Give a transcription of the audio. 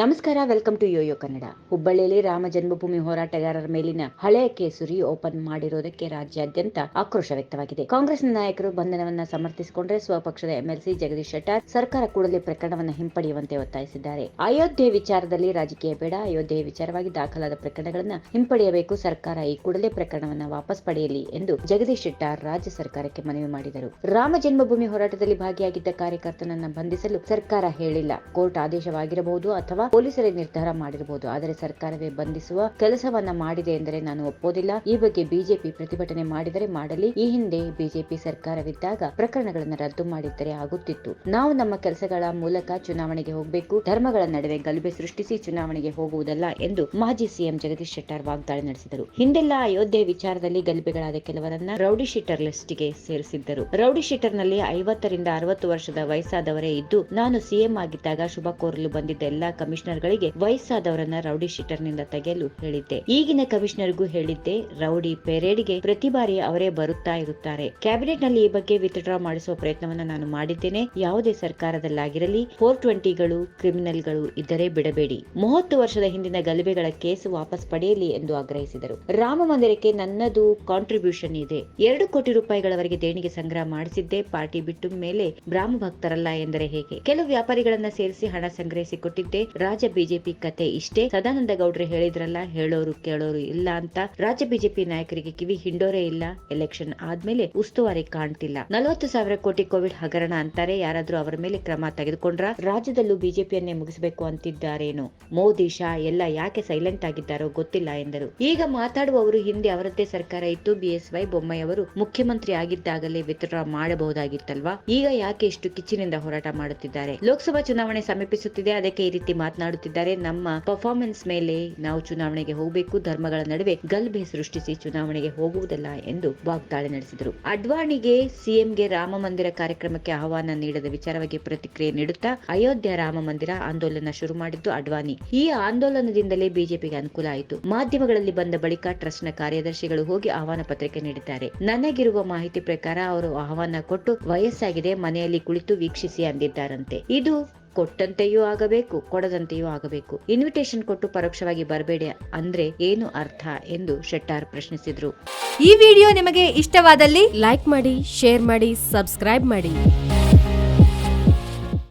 ನಮಸ್ಕಾರ, welcome to Yoyo Kannada. ಹುಬ್ಬಳ್ಳಿಯಲ್ಲಿ ರಾಮ ಜನ್ಮಭೂಮಿ ಹೋರಾಟಗಾರರ ಮೇಲಿನ ಹಳೆಯ ಕೇಸುರಿ ಓಪನ್ ಮಾಡಿರುವುದಕ್ಕೆ ರಾಜ್ಯಾದ್ಯಂತ ಆಕ್ರೋಶ ವ್ಯಕ್ತವಾಗಿದೆ. ಕಾಂಗ್ರೆಸ್ ನಾಯಕರು ಬಂಧನವನ್ನ ಸಮರ್ಥಿಸಿಕೊಂಡ್ರೆ ಸ್ವಪಕ್ಷದ ಎಂಎಲ್ಸಿ ಜಗದೀಶ್ ಶೆಟ್ಟರ್ ಸರ್ಕಾರ ಕೂಡಲೇ ಪ್ರಕರಣವನ್ನು ಹಿಂಪಡೆಯುವಂತೆ ಒತ್ತಾಯಿಸಿದ್ದಾರೆ. ಅಯೋಧ್ಯೆ ವಿಚಾರದಲ್ಲಿ ರಾಜಕೀಯ ಬೇಡ ಅಯೋಧ್ಯೆ ವಿಚಾರವಾಗಿ ದಾಖಲಾದ ಪ್ರಕರಣಗಳನ್ನು ಹಿಂಪಡೆಯಬೇಕು, ಸರ್ಕಾರ ಈ ಕೂಡಲೇ ಪ್ರಕರಣವನ್ನು ವಾಪಸ್ ಪಡೆಯಲಿ ಎಂದು ಜಗದೀಶ್ ಶೆಟ್ಟಾರ್ ರಾಜ್ಯ ಸರ್ಕಾರಕ್ಕೆ ಮನವಿ ಮಾಡಿದರು. ರಾಮ ಜನ್ಮಭೂಮಿ ಹೋರಾಟದಲ್ಲಿ ಭಾಗಿಯಾಗಿದ್ದ ಕಾರ್ಯಕರ್ತನನ್ನ ಬಂಧಿಸಲು ಸರ್ಕಾರ ಹೇಳಿಲ್ಲ. ಕೋರ್ಟ್ ಆದೇಶವಾಗಿರಬಹುದು ಅಥವಾ ಪೊಲೀಸರೇ ನಿರ್ಧಾರ ಮಾಡಿರಬಹುದು ಆದರೆ ಸರ್ಕಾರವೇ ಬಂಧಿಸುವ ಕೆಲಸವನ್ನ ಮಾಡಿದೆ ಎಂದರೆ ನಾನು ಒಪ್ಪೋದಿಲ್ಲ. ಈ ಬಗ್ಗೆ ಬಿಜೆಪಿ ಪ್ರತಿಭಟನೆ ಮಾಡಿದರೆ ಮಾಡಲಿ. ಈ ಹಿಂದೆ ಬಿಜೆಪಿ ಸರ್ಕಾರವಿದ್ದಾಗ ಪ್ರಕರಣಗಳನ್ನು ರದ್ದು ಮಾಡಿದ್ದರೆ ಆಗುತ್ತಿತ್ತು. ನಾವು ನಮ್ಮ ಕೆಲಸಗಳ ಮೂಲಕ ಚುನಾವಣೆಗೆ ಹೋಗಬೇಕು. ಧರ್ಮಗಳ ನಡುವೆ ಗಲಭೆ ಸೃಷ್ಟಿಸಿ ಚುನಾವಣೆಗೆ ಹೋಗುವುದಲ್ಲ ಎಂದು ಮಾಜಿ ಸಿಎಂ ಜಗದೀಶ್ ಶೆಟ್ಟರ್ ವಾಗ್ದಾಳಿ ನಡೆಸಿದರು. ಹಿಂದೆಲ್ಲ ಅಯೋಧ್ಯೆ ವಿಚಾರದಲ್ಲಿ ಗಲಭೆಗಳಾದ ಕೆಲವರನ್ನ ರೌಡಿ ಶೀಟರ್ ಲಿಸ್ಟ್ಗೆ ಸೇರಿಸಿದ್ದರು. ರೌಡಿ ಶೀಟರ್ನಲ್ಲಿ ಐವತ್ತರಿಂದ ಅರವತ್ತು ವರ್ಷದ ವಯಸ್ಸಾದವರೇ ಇದ್ದು, ನಾನು ಸಿಎಂ ಆಗಿದ್ದಾಗ ಶುಭ ಕೋರಲು ಬಂದಿದ್ದ ಎಲ್ಲಾ ಕಮಿಷನರ್ಗಳಿಗೆ ವಯಸ್ಸಾದವರನ್ನ ರೌಡಿ ಶೀಟರ್ನಿಂದ ತೆಗೆಯಲು ಹೇಳಿದ್ದೆ. ಈಗಿನ ಕಮಿಷನರ್ಗೂ ಹೇಳಿದ್ದೆ, ರೌಡಿ ಪೆರೇಡ್ಗೆ ಪ್ರತಿ ಬಾರಿ ಅವರೇ ಬರುತ್ತಾ ಇರುತ್ತಾರೆ. ಕ್ಯಾಬಿನೆಟ್ನಲ್ಲಿ ಈ ಬಗ್ಗೆ ವಿತ್ಡ್ರಾ ಮಾಡಿಸುವ ಪ್ರಯತ್ನವನ್ನ ನಾನು ಮಾಡಿದ್ದೇನೆ. ಯಾವುದೇ ಸರ್ಕಾರದಲ್ಲಾಗಿರಲಿ ಫೋರ್ ಟ್ವೆಂಟಿಗಳು ಕ್ರಿಮಿನಲ್ಗಳು ಇದ್ದರೆ ಬಿಡಬೇಡಿ. ಮೂವತ್ತು ವರ್ಷದ ಹಿಂದಿನ ಗಲಭೆಗಳ ಕೇಸು ವಾಪಸ್ ಪಡೆಯಲಿ ಎಂದು ಆಗ್ರಹಿಸಿದರು. ರಾಮ ಮಂದಿರಕ್ಕೆ ನನ್ನದು ಕಾಂಟ್ರಿಬ್ಯೂಷನ್ ಇದೆ. ಎರಡು ಕೋಟಿ ರೂಪಾಯಿಗಳವರೆಗೆ ದೇಣಿಗೆ ಸಂಗ್ರಹ ಮಾಡಿಸಿದ್ದೆ. ಪಾರ್ಟಿ ಬಿಟ್ಟು ಮೇಲೆ ಬ್ರಾಹ್ಮ ಭಕ್ತರಲ್ಲ ಎಂದರೆ ಹೇಗೆ? ಕೆಲವು ವ್ಯಾಪಾರಿಗಳನ್ನ ಸೇರಿಸಿ ಹಣ ಸಂಗ್ರಹಿಸಿ ಕೊಟ್ಟಿದ್ದೆ. ರಾಜ್ಯ ಬಿಜೆಪಿ ಕತೆ ಇಷ್ಟೇ. ಸದಾನಂದ ಗೌಡ್ರೆ ಹೇಳಿದ್ರಲ್ಲ, ಹೇಳೋರು ಕೇಳೋರು ಇಲ್ಲ ಅಂತ. ರಾಜ್ಯ ಬಿಜೆಪಿ ನಾಯಕರಿಗೆ ಕಿವಿ ಹಿಂಡೋರೇ ಇಲ್ಲ. ಎಲೆಕ್ಷನ್ ಆದ್ಮೇಲೆ ಉಸ್ತುವಾರಿ ಕಾಣ್ತಿಲ್ಲ. ನಲವತ್ತು ಸಾವಿರ ಕೋಟಿ ಕೋವಿಡ್ ಹಗರಣ ಅಂತಾರೆ. ಯಾರಾದ್ರೂ ಅವರ ಮೇಲೆ ಕ್ರಮ ತೆಗೆದುಕೊಂಡ್ರ ರಾಜ್ಯದಲ್ಲೂ ಬಿಜೆಪಿಯನ್ನೇ ಮುಗಿಸಬೇಕು ಅಂತಿದ್ದಾರೇನು. ಮೋದಿ, ಶಾ ಎಲ್ಲ ಯಾಕೆ ಸೈಲೆಂಟ್ ಆಗಿದ್ದಾರೋ ಗೊತ್ತಿಲ್ಲ ಎಂದರು. ಈಗ ಮಾತಾಡುವವರು ಹಿಂದೆ ಅವರದ್ದೇ ಸರ್ಕಾರ ಇತ್ತು. ಬಿಎಸ್ವೈ ಬೊಮ್ಮಾಯಿ ಅವರು ಮುಖ್ಯಮಂತ್ರಿ ಆಗಿದ್ದಾಗಲೇ ವಿತ್ಡ್ರಾ ಮಾಡಬಹುದಾಗಿತ್ತಲ್ವಾ? ಈಗ ಯಾಕೆ ಇಷ್ಟು ಕಿಚ್ಚಿನಿಂದ ಹೋರಾಟ ಮಾಡುತ್ತಿದ್ದಾರೆ? ಲೋಕಸಭಾ ಚುನಾವಣೆ ಸಮೀಪಿಸುತ್ತಿದೆ. ಅದಕ್ಕೆ ಈ ರೀತಿ ಮಾತನಾಡುತ್ತಿದ್ದಾರೆ. ನಮ್ಮ ಪರ್ಫಾರ್ಮೆನ್ಸ್ ಮೇಲೆ ನಾವು ಚುನಾವಣೆಗೆ ಹೋಗಬೇಕು. ಧರ್ಮಗಳ ನಡುವೆ ಗಲ್ಭೆ ಸೃಷ್ಟಿಸಿ ಚುನಾವಣೆಗೆ ಹೋಗುವುದಲ್ಲ ಎಂದು ವಾಗ್ದಾಳಿ ನಡೆಸಿದರು. ಅಡ್ವಾಣಿಗೆ ಸಿಎಂಗೆ ರಾಮ ಮಂದಿರ ಕಾರ್ಯಕ್ರಮಕ್ಕೆ ಆಹ್ವಾನ ನೀಡದ ವಿಚಾರವಾಗಿ ಪ್ರತಿಕ್ರಿಯೆ ನೀಡುತ್ತಾ ಅಯೋಧ್ಯ ರಾಮ ಮಂದಿರ ಆಂದೋಲನ ಶುರು ಮಾಡಿದ್ದು ಅಡ್ವಾಣಿ. ಈ ಆಂದೋಲನದಿಂದಲೇ ಬಿಜೆಪಿಗೆ ಅನುಕೂಲ ಆಯಿತು. ಮಾಧ್ಯಮಗಳಲ್ಲಿ ಬಂದ ಬಳಿಕ ಟ್ರಸ್ಟ್ನ ಕಾರ್ಯದರ್ಶಿಗಳು ಹೋಗಿ ಆಹ್ವಾನ ಪತ್ರಿಕೆ ನೀಡಿದ್ದಾರೆ. ನನಗಿರುವ ಮಾಹಿತಿ ಪ್ರಕಾರ ಅವರು ಆಹ್ವಾನ ಕೊಟ್ಟು ವಯಸ್ಸಾಗಿದೆ. ಮನೆಯಲ್ಲಿ ಕುಳಿತು ವೀಕ್ಷಿಸಿ ಅಂದಿದ್ದಾರಂತೆ. ಇದು ಕೊಟ್ಟಂತೆಯೂ ಆಗಬೇಕು, ಕೊಡದಂತೆಯೂ ಆಗಬೇಕು. ಇನ್ವಿಟೇಷನ್ ಕೊಟ್ಟು ಪರೋಕ್ಷವಾಗಿ ಬರಬೇಡಿ ಅಂದ್ರೆ ಏನು ಅರ್ಥ ಎಂದು ಶೆಟ್ಟಾರ್ ಪ್ರಶ್ನಿಸಿದ್ರು. ಈ ವಿಡಿಯೋ ನಿಮಗೆ ಇಷ್ಟವಾದಲ್ಲಿ ಲೈಕ್ ಮಾಡಿ, ಶೇರ್ ಮಾಡಿ, ಸಬ್ಸ್ಕ್ರೈಬ್ ಮಾಡಿ.